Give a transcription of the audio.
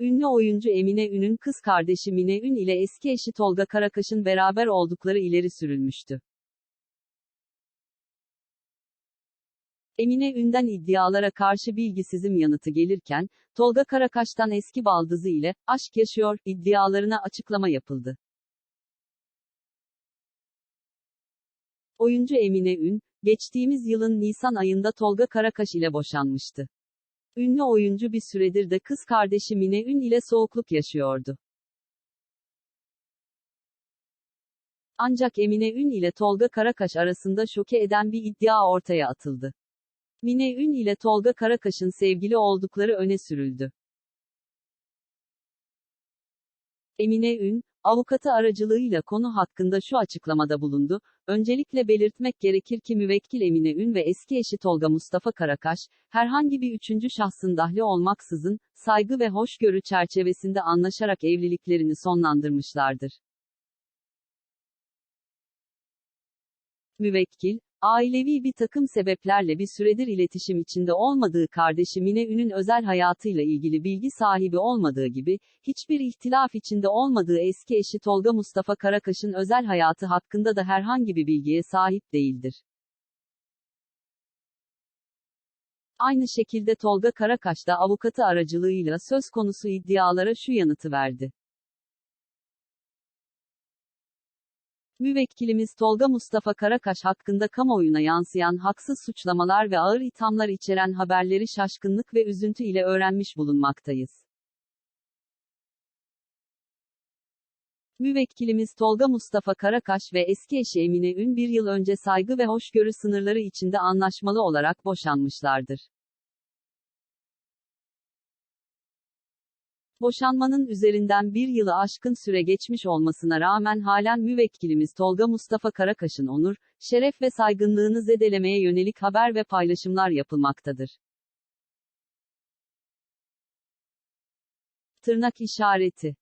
Ünlü oyuncu Emine Ün'ün kız kardeşi Mine Ün ile eski eşi Tolga Karakaş'ın beraber oldukları ileri sürülmüştü. Emine Ün'den iddialara karşı bilgisizim yanıtı gelirken, Tolga Karakaş'tan eski baldızı ile, aşk yaşıyor, iddialarına açıklama yapıldı. Oyuncu Emine Ün, geçtiğimiz yılın Nisan ayında Tolga Karakaş ile boşanmıştı. Ünlü oyuncu bir süredir de kız kardeşi Mine Ün ile soğukluk yaşıyordu. Ancak Emine Ün ile Tolga Karakaş arasında şoke eden bir iddia ortaya atıldı. Mine Ün ile Tolga Karakaş'ın sevgili oldukları öne sürüldü. Emine Ün, avukatı aracılığıyla konu hakkında şu açıklamada bulundu. Öncelikle belirtmek gerekir ki müvekkil Emine Ün ve eski eşi Tolga Mustafa Karakaş, herhangi bir üçüncü şahsın dahli olmaksızın, saygı ve hoşgörü çerçevesinde anlaşarak evliliklerini sonlandırmışlardır. Müvekkil, ailevi bir takım sebeplerle bir süredir iletişim içinde olmadığı kardeşi Mine Ün'ün özel hayatıyla ilgili bilgi sahibi olmadığı gibi, hiçbir ihtilaf içinde olmadığı eski eşi Tolga Mustafa Karakaş'ın özel hayatı hakkında da herhangi bir bilgiye sahip değildir. Aynı şekilde Tolga Karakaş da avukatı aracılığıyla söz konusu iddialara şu yanıtı verdi. Müvekkilimiz Tolga Mustafa Karakaş hakkında kamuoyuna yansıyan haksız suçlamalar ve ağır ithamlar içeren haberleri şaşkınlık ve üzüntü ile öğrenmiş bulunmaktayız. Müvekkilimiz Tolga Mustafa Karakaş ve eski eşi Emine Ün bir yıl önce saygı ve hoşgörü sınırları içinde anlaşmalı olarak boşanmışlardır. Boşanmanın üzerinden bir yılı aşkın süre geçmiş olmasına rağmen halen müvekkilimiz Tolga Mustafa Karakaş'ın onur, şeref ve saygınlığını zedelemeye yönelik haber ve paylaşımlar yapılmaktadır. Tırnak işareti